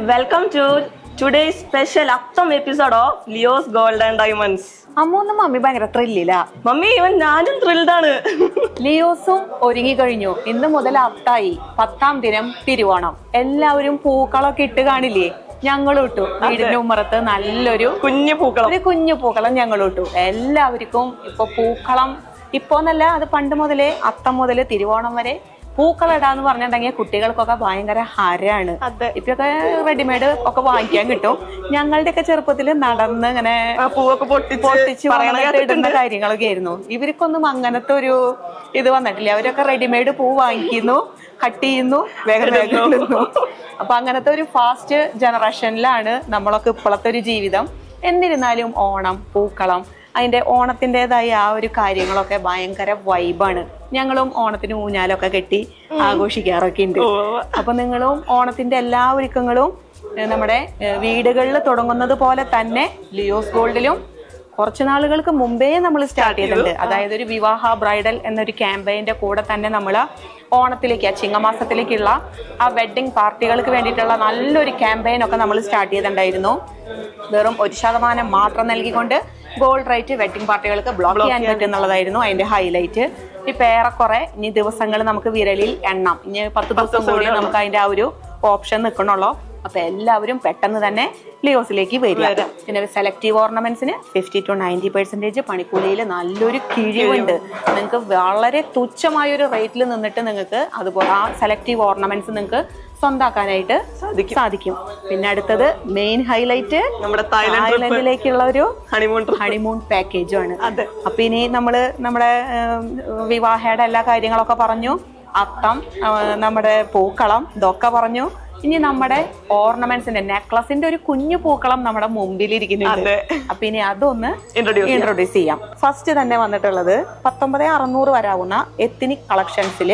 Welcome to today special Atham episode of Leo's gold and diamonds അമ്മൊന്നും mummy ഭയങ്കര ത്രില്ലില്ല mummy ഇവൻ ഞാനും ആണ്. ലിയോസും ഒരുങ്ങി കഴിഞ്ഞു. ഇന്ന് മുതൽ അത്തായി പത്താം ദിനം തിരുവോണം. എല്ലാവരും പൂക്കളൊക്കെ ഇട്ട് കാണില്ലേ? ഞങ്ങളും ഇട്ടു. വീടിന്റെ ഉമ്മറത്ത് നല്ലൊരു കുഞ്ഞു പൂക്കളം. ഒരു കുഞ്ഞു പൂക്കളം ഞങ്ങളും ഇട്ടു. എല്ലാവർക്കും ഇപ്പൊ പൂക്കളം. ഇപ്പോന്നല്ല അത് പണ്ട് മുതലേ അത്തം മുതൽ തിരുവോണം വരെ പൂക്കളം ഇടാന്ന് പറഞ്ഞിട്ടുണ്ടെങ്കിൽ കുട്ടികൾക്കൊക്കെ ഭയങ്കര ഹരാണ്. ഇപ്പൊക്കെ റെഡിമെയ്ഡ് ഒക്കെ വാങ്ങിക്കാൻ കിട്ടും. ഞങ്ങളുടെയൊക്കെ ചെറുപ്പത്തിൽ നടന്ന് ഇങ്ങനെ പൂവൊക്കെ പൊട്ടിച്ച് ഇടുന്ന കാര്യങ്ങളൊക്കെ ആയിരുന്നു. ഇവർക്കൊന്നും അങ്ങനത്തെ ഒരു ഇത് വന്നിട്ടില്ല. അവരൊക്കെ റെഡിമെയ്ഡ് പൂ വാങ്ങിക്കുന്നു കട്ട് ചെയ്യുന്നു വേഗം വേഗം അപ്പൊ അങ്ങനത്തെ ഒരു ഫാസ്റ്റ് ജനറേഷനിലാണ് നമ്മളൊക്കെ ഇപ്പോഴത്തെ ഒരു ജീവിതം. എന്നിരുന്നാലും ഓണം പൂക്കളം അതിന്റെ ഓണത്തിന്റെതായ ആ ഒരു കാര്യങ്ങളൊക്കെ ഭയങ്കര വൈബാണ്. ഞങ്ങളും ഓണത്തിന് ഊഞ്ഞാലൊക്കെ കെട്ടി ആഘോഷിക്കാറൊക്കെ ഉണ്ട്. അപ്പൊ നിങ്ങളും ഓണത്തിന്റെ എല്ലാ ഒരുക്കങ്ങളും നമ്മുടെ വീടുകളിൽ തുടങ്ങുന്നത് പോലെ തന്നെ ലിയോസ് ഗോൾഡിലും കുറച്ച് നാളുകൾക്ക് മുമ്പേ നമ്മൾ സ്റ്റാർട്ട് ചെയ്തിട്ടുണ്ട്. അതായത് ഒരു വിവാഹ ബ്രൈഡൽ എന്നൊരു ക്യാമ്പയിന്റെ കൂടെ തന്നെ നമ്മൾ ഓണത്തിലേക്ക് ആ ചിങ്ങമാസത്തിലേക്കുള്ള ആ വെഡ്ഡിംഗ് പാർട്ടികൾക്ക് വേണ്ടിയിട്ടുള്ള നല്ലൊരു ക്യാമ്പയിൻ ഒക്കെ നമ്മൾ സ്റ്റാർട്ട് ചെയ്തിട്ടുണ്ടായിരുന്നു. വെറും ഒരു ശതമാനം മാത്രം നൽകിക്കൊണ്ട് ഗോൾഡ് റൈറ്റ് വെഡ്ഡിംഗ് പാർട്ടികൾക്ക് ബ്ലോക്ക് ചെയ്യാൻ പറ്റുന്നുള്ളതായിരുന്നു അതിന്റെ ഹൈലൈറ്റ് ഇപ്പൊ ഏറെക്കുറെ ഇനി ദിവസങ്ങൾ നമുക്ക് വിരലിൽ എണ്ണാം. ഇനി പത്ത് ദിവസം കൂടി നമുക്ക് അതിന്റെ ആ ഒരു ഓപ്ഷൻ നിൽക്കണുള്ളൂ. അപ്പൊ എല്ലാവരും പെട്ടെന്ന് തന്നെ ലിയോസിലേക്ക് വരിക. പിന്നെ സെലക്റ്റീവ് ഓർണമെന്റ്സിന് ഫിഫ്റ്റി ടു നയന്റി പെർസെന്റേജ് പണിക്കൂലിയിൽ നല്ലൊരു കിഴിവുണ്ട്. നിങ്ങൾക്ക് വളരെ തുച്ഛമായ ഒരു റേറ്റിൽ നിന്നിട്ട് നിങ്ങൾക്ക് അതുപോലെ ആ സെലക്റ്റീവ് ഓർണമെന്റ്സ് നിങ്ങൾക്ക് സ്വന്താക്കാനായിട്ട് സാധിക്കും. സാധിക്കും പിന്നെ അടുത്തത് മെയിൻ ഹൈലൈറ്റ് നമ്മുടെ തായ്ലൻഡിലേക്കുള്ള ഒരു ഹണിമൂൺ ഹണിമൂൺ പാക്കേജും ആണ്. അപ്പൊ ഇനി നമ്മൾ നമ്മുടെ വിവാഹയുടെ എല്ലാ കാര്യങ്ങളൊക്കെ പറഞ്ഞു അത്തം നമ്മുടെ പൂക്കളം ഇതൊക്കെ പറഞ്ഞു ഇനി നമ്മുടെ ഓർണമെന്റ്സിന്റെ നെക്ലസിന്റെ ഒരു കുഞ്ഞു പൂക്കളം നമ്മുടെ മുമ്പിൽ അതെ. അപ്പൊ ഇനി അതൊന്ന്. ഇൻട്രൊഡ്യൂസ് ചെയ്യാം ഫസ്റ്റ് തന്നെ വന്നിട്ടുള്ളത് പത്തൊമ്പത് അറുന്നൂറ് വരാവുന്ന എത്തിനിക് കളക്ഷൻസിൽ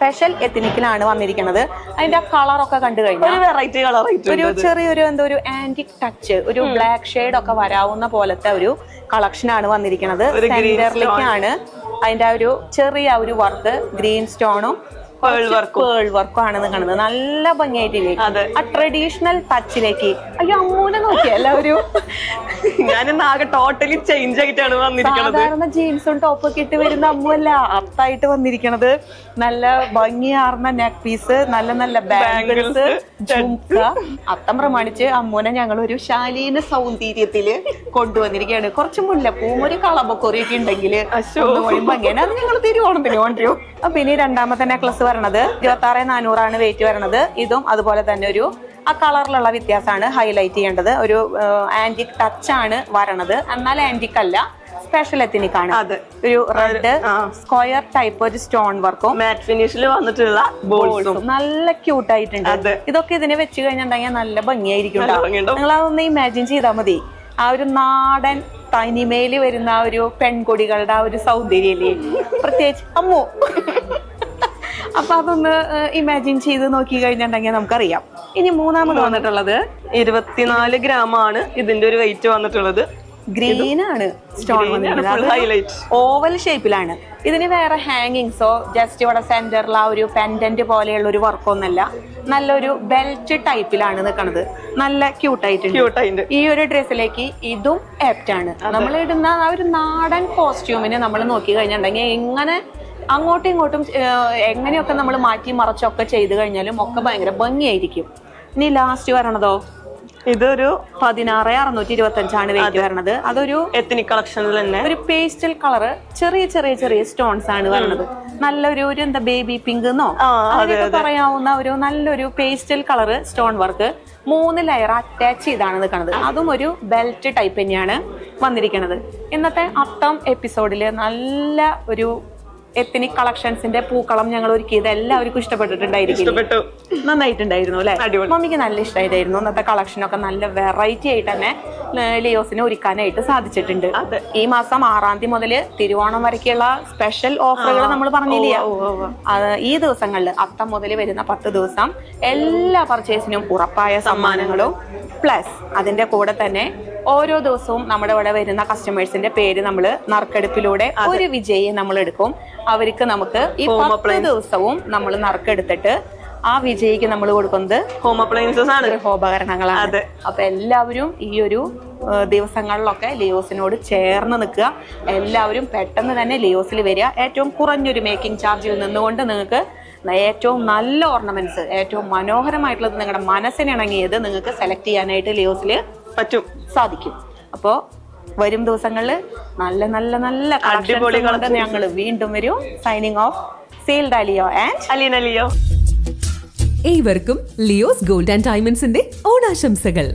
സ്പെഷ്യൽ എത്തിനിക്കിലാണ് വന്നിരിക്കുന്നത്. അതിന്റെ ആ കളറൊക്കെ കണ്ടു കഴിഞ്ഞാൽ ഒരു വെറൈറ്റി കളർ ഒരു ചെറിയൊരു എന്തോ ഒരു ആന്റിക് ടച്ച് ഒരു ബ്ലാക്ക് ഷെയ്ഡ് ഒക്കെ വരാവുന്ന പോലത്തെ ഒരു കളക്ഷൻ ആണ് വന്നിരിക്കുന്നത്. സെന്റർലിക്കാണ് സെന്ററിലേക്കാണ് അതിന്റെ ആ ഒരു ചെറിയ ഒരു വർക്ക് ഗ്രീൻ സ്റ്റോണും. പേൾ വർക്കും ആണ് കാണുന്നത്. നല്ല ഭംഗിയായിട്ടില്ലേ? അതെ. ആ ട്രഡീഷണൽ ടച്ചിലേക്ക് അയ്യോ അമ്മൂനെ നോക്കിയ എല്ലാവരും. ഞാനിന്ന് ആകെ ടോട്ടലി ചേഞ്ച് ആയിട്ടാണ് വന്നിരിക്കുന്നത് സാധാരണ ജീൻസും ടോപ്പൊക്കെ ഇട്ട് വരുന്ന അമ്മുവല്ല അത്തായിട്ട് വന്നിരിക്കണത്. നല്ല ഭംഗിയാർന്ന നെക്ക് പീസ് നല്ല നല്ല ബാംഗിൾസ് അത്തം പ്രമാണിച്ച് അമ്മൂനെ ഞങ്ങൾ ഒരു ശാലീന സൗന്ദര്യത്തിൽ കൊണ്ടുവന്നിരിക്കുകയാണ്. കുറച്ച് മുല്ലപ്പൂവും ഒരു കളബക്കൊറിയൊക്കെ ഉണ്ടെങ്കിൽ. ഭംഗിയാണ്. അത് ഞങ്ങൾ തിരുവോണത്തിന് കൊണ്ടുവരും. അപ്പൊ ഇനി രണ്ടാമത്തെ നെക്ലസ് വരണത് ഇരുപത്തി ആറ് നാനൂറാണ് വെയിറ്റ് വരണത് ഇതും അതുപോലെ തന്നെ ഒരു ആ കളറിലുള്ള വ്യത്യാസമാണ് ഹൈലൈറ്റ് ചെയ്യേണ്ടത്. ഒരു ആന്റിക് ടച്ച് ആണ് വരണത്. എന്നാൽ ആന്റിക് അല്ല സ്പെഷ്യൽ എത്തിനിക് ആണ് ഒരു റെഡ് സ്ക്വയർ ടൈപ്പ് ഒരു സ്റ്റോൺ വർക്കും മാറ്റ് ഫിനിഷിൽ വന്നിട്ടുള്ള ബോൾസും നല്ല ക്യൂട്ട് ആയിട്ടുണ്ട്. ഇതൊക്കെ ഇതിനെ വെച്ച് കഴിഞ്ഞിട്ടുണ്ടെങ്കിൽ നല്ല ഭംഗിയായിരിക്കും നിങ്ങൾ അതൊന്ന് ഇമാജിൻ ചെയ്താൽ മതി. ആ ഒരു നാടൻ തനിമേൽ വരുന്ന ആ ഒരു പെൺകൊടികളുടെ ആ ഒരു സൗന്ദര്യല്ലേ? പ്രത്യേകിച്ച് അമ്മു. അപ്പൊ അതൊന്ന് ഇമാജിൻ ചെയ്ത് നോക്കി കഴിഞ്ഞിട്ടുണ്ടെങ്കിൽ നമുക്കറിയാം. ഇനി മൂന്നാമത് വന്നിട്ടുള്ളത് ഇരുപത്തിനാല് ഗ്രാം ആണ് ഇതിന്റെ ഒരു വെയിറ്റ് വന്നിട്ടുള്ളത്. ഗ്രീൻ ആണ് സ്റ്റോൺ. ഓവൽ ഷേപ്പിലാണ് ഇതിന് വേറെ ഹാങ്ങിങ്സോ ജസ്റ്റ് ഇവിടെ സെന്ററിൽ ആ ഒരു പെൻഡന്റ് പോലെയുള്ള ഒരു വർക്കൊന്നല്ല നല്ലൊരു ബെൽറ്റ് ടൈപ്പിലാണ് നിൽക്കുന്നത് നല്ല ക്യൂട്ടായിട്ട് ഈ ഒരു ഡ്രസ്സിലേക്ക് ഇതും ആപ്റ്റ് ആണ്. നമ്മൾ ഇടുന്ന ആ ഒരു നാടൻ കോസ്റ്റ്യൂമിന് നമ്മൾ നോക്കി കഴിഞ്ഞിട്ടുണ്ടെങ്കിൽ ഇങ്ങനെ അങ്ങോട്ടും ഇങ്ങോട്ടും എങ്ങനെയൊക്കെ നമ്മൾ മാറ്റി മറച്ചൊക്കെ ചെയ്ത് കഴിഞ്ഞാലും ഒക്കെ ഭയങ്കര ഭംഗിയായിരിക്കും. ഇനി ലാസ്റ്റ് വരണതോ? ഇതൊരു പതിനാറ് അറുന്നൂറ്റി ഇരുപത്തി അഞ്ചാണ് വെയിറ്റ് വരണത്. അതൊരു എത്തിനിക് കളക്ഷനിൽ തന്നെ. ഒരു പേസ്റ്റൽ കളറ് ചെറിയ ചെറിയ ചെറിയ സ്റ്റോൺസ് ആണ് വരുന്നത് നല്ലൊരു ഒരു എന്താ ബേബി പിങ്ക് എന്നോ? ആ, അതെ, പറയാവുന്ന ഒരു നല്ലൊരു പേസ്റ്റൽ കളറ് സ്റ്റോൺ വർക്ക് മൂന്ന് ലെയർ അറ്റാച്ച് ചെയ്താണ് നിൽക്കുന്നത്. അതും ഒരു ബെൽറ്റ് ടൈപ്പ് തന്നെയാണ് വന്നിരിക്കുന്നത് ഇന്നത്തെ അത്തം എപ്പിസോഡിൽ നല്ല ഒരു എത്തനിക് കളക്ഷൻസിന്റെ പൂക്കളം ഞങ്ങൾ ഒരുക്കിയത് എല്ലാവർക്കും ഇഷ്ടപ്പെട്ടിട്ടുണ്ടായിരിക്കും ഇഷ്ടപ്പെട്ടു. നന്നായിട്ടുണ്ടായിരുന്നു അല്ലെ. മമ്മിക്ക് നല്ല ഇഷ്ടമായിരുന്നു ഇന്നത്തെ കളക്ഷൻ ഒക്കെ നല്ല വെറൈറ്റി ആയിട്ട് തന്നെ ലിയോസിനെ ഒരുക്കാനായിട്ട് സാധിച്ചിട്ടുണ്ട്. ഈ മാസം ആറാം തീയതി മുതൽ തിരുവോണം വരയ്ക്കുള്ള സ്പെഷ്യൽ ഓഫറുകൾ നമ്മൾ പറഞ്ഞില്ല. ഈ ദിവസങ്ങളിൽ അത്തം മുതൽ വരുന്ന പത്ത് ദിവസം എല്ലാ പർച്ചേസിനും ഉറപ്പായ സമ്മാനങ്ങളും പ്ലസ് അതിന്റെ കൂടെ തന്നെ ഓരോ ദിവസവും നമ്മുടെ ഇവിടെ വരുന്ന കസ്റ്റമേഴ്സിന്റെ പേര് നമ്മൾ നറുക്കെടുപ്പിലൂടെ ഒരു വിജയം നമ്മൾ എടുക്കും അവർക്ക് നമുക്ക് ഈ പത്ത്. ദിവസവും നമ്മൾ നറുക്കെടുത്തിട്ട് ആ വിജയിക്ക് നമ്മൾ കൊടുക്കുന്നത് ഹോം അപ്ലയൻസസ് ആണ്. ഗൃഹോപകരണങ്ങളാണ്. അപ്പൊ എല്ലാവരും ഈ ഒരു ദിവസങ്ങളിലൊക്കെ ലിയോസിനോട് ചേർന്ന് നിൽക്കുക. എല്ലാവരും പെട്ടെന്ന് തന്നെ ലിയോസിൽ വരിക. ഏറ്റവും കുറഞ്ഞൊരു മേക്കിംഗ് ചാർജിൽ നിന്നുകൊണ്ട് നിങ്ങൾക്ക് ഏറ്റവും നല്ല ഓർണമെന്റ്സ് ഏറ്റവും മനോഹരമായിട്ടുള്ളത് നിങ്ങളുടെ മനസ്സിനിണങ്ങിയത് നിങ്ങൾക്ക് സെലക്ട് ചെയ്യാനായിട്ട് ലിയോസിൽ പറ്റും. സാധിക്കും. അപ്പോ വരും ദിവസങ്ങളിൽ നല്ല നല്ല നല്ല അടിപൊളി ഞങ്ങൾ വീണ്ടും വരും. സൈനിങ് ഓഫ് സെയിൽ ഡാലിയോ ആൻഡ് അലീന ലിയോ. ഏവർക്കും ലിയോസ് ഗോൾഡ് ആൻഡ് ഡയമണ്ട്സിന്റെ ഓണാശംസകൾ.